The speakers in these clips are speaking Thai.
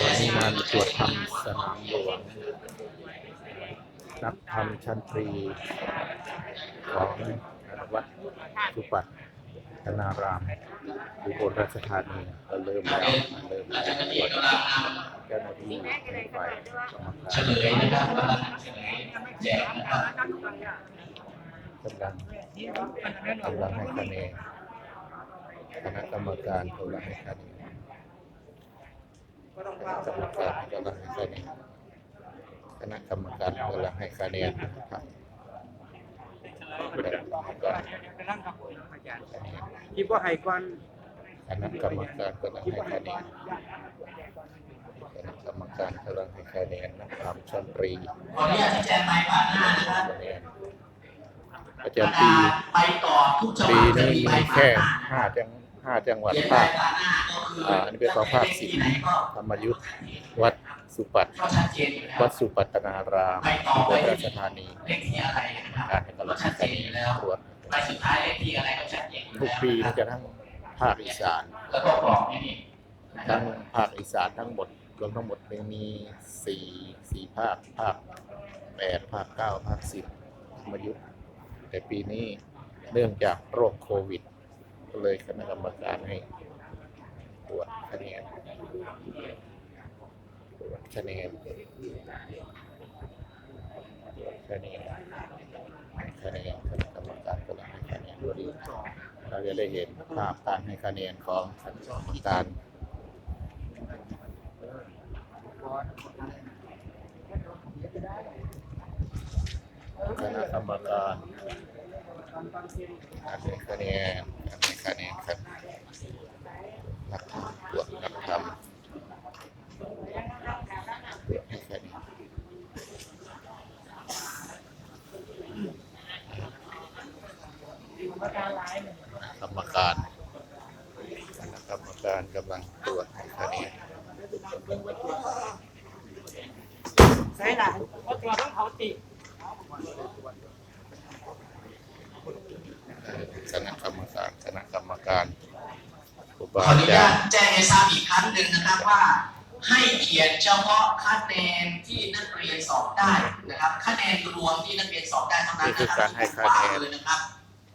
วันนี้งานตรวจทำสนามหลวงนักทำชั้นตรีของวัดสุปัตตนารามอุบลราชธานีก็เริ่มแล้วเริ่มแล้วเจ้าหน้าที่ฝ่าเฉลยนะครับเฉลยแจกนะครับกำลังกำลังให้คะแนน คณะกรรมการกำลังให้คะแนคณะกรรมการกำลังให้คะแนคณะกรรมการกำลังให้คะแนนะครับคณะกรรมการไปนั่งกับผมอาจารย์คิดว่าไฮกวนคณะกรรมการกำลังให้คะแนนคณะกรรมการกำลังให้คะแนนนักธรรมชั้นรีขออนุญาตแจ้งไปผ่านหน้านะครับ ประประจำปีกาศไปต่อทุกจังหปีวัดจะนี้มีใบมีผ่าแค่นหน้าห้าจังห้าจังหวัดเขียนใบภาคผ่านหน้าก็คืออ่าอันนี้เป็นของภาคสิบที่ไหนก็ธรรมยุทธ์วัดสุปัตก็ชัดเจนอยู่แล้ววัดสุปัตตนารามไปต่ออุไปบลที่ราชธานีเลขที่อะไรนะครับการให้กำลัก็งชัดเจคะนแนอนยู่แล้วตรวจใบสุดท้ายเลขที่อะไรก็ชัดเจนอยู่ทุกแล้วปีนี่จะทั้งภาคอีสานแล้วก็กรอกนี่นี่นะครัทั้บงภาคอีสานทั้งหมดรวมทั้งหมดมีสี่สี่ภาคภาคแปดภาคเก้าภาคสิบธรรมยุทธ์ แต่ปีนี้เนื่องจากโรคโควิด ก็เลยคณะกรรมการให้ตรวจคะแนนตรวจคะแนนตรวจคะแนนคะแนนคณะกรรมการก็เลยให้คะแนนวันนี้เราจะได้เห็นภาพการให้คะแนนของคณะกรรมการ คณะกรรมการการให้คะแนนการให้คะแนนครับนักธรรมตรวจนักธรรมตรวจให้คะแนนกรรมการคณะกรรมการกำลังตรวจให้คะแนนใช่หลานเพราะตัวต้องเขาติ คณะกรรมการคณะกรรมการครูบาขอออานุจาญารตย์แจ้งให้ทราบอีกครั้งหนึ่งนะครับว่า ให้เขียนเฉพาะคะแนนที่นักเรียนสอบได้นะครับคะแนนรวมที่นักเรียนสอบได้เท่านั้นนี่คือนะคการรับให้คะแนนเลยนะครับ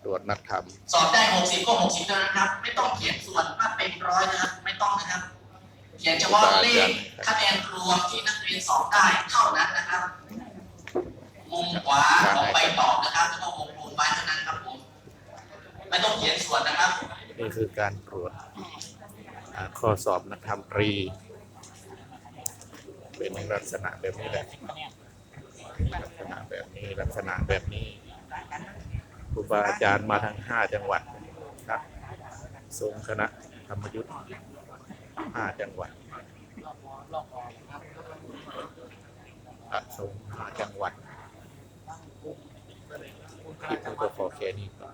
ตรวจนักธรรมสอบได้ 60 ก็ 60เท่านั้นครับ ไม่ต้องเขียนส่วนว่าเป็นร้อยนะครับ ไม่ต้องนะครับ เขียนเฉพาะเลขคะแนนรวมที่นักเรียนสอบได้เท่านั้นนะครับ ไม่ต้องเขียนส่วนนะครับ นี่คือการตรวจข้อสอบนักธรรมตรี เป็นลักษณะแบบนี้แหละลักษณะแบบนี้ลักษณะแบบนี้ครูบาอาจารย์มาทั้งห้าจังหวัดครับทรงคณะธรรมยุทธ์ห้าจังหวัดพระสงฆ์ห้าจังหวัดที่พูดก็ขอแค่นี้ก่อน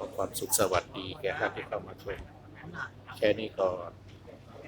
ขอความสุขสวัสดีแก่ท่านที่เข้ามาชมแค่นี้ก่อน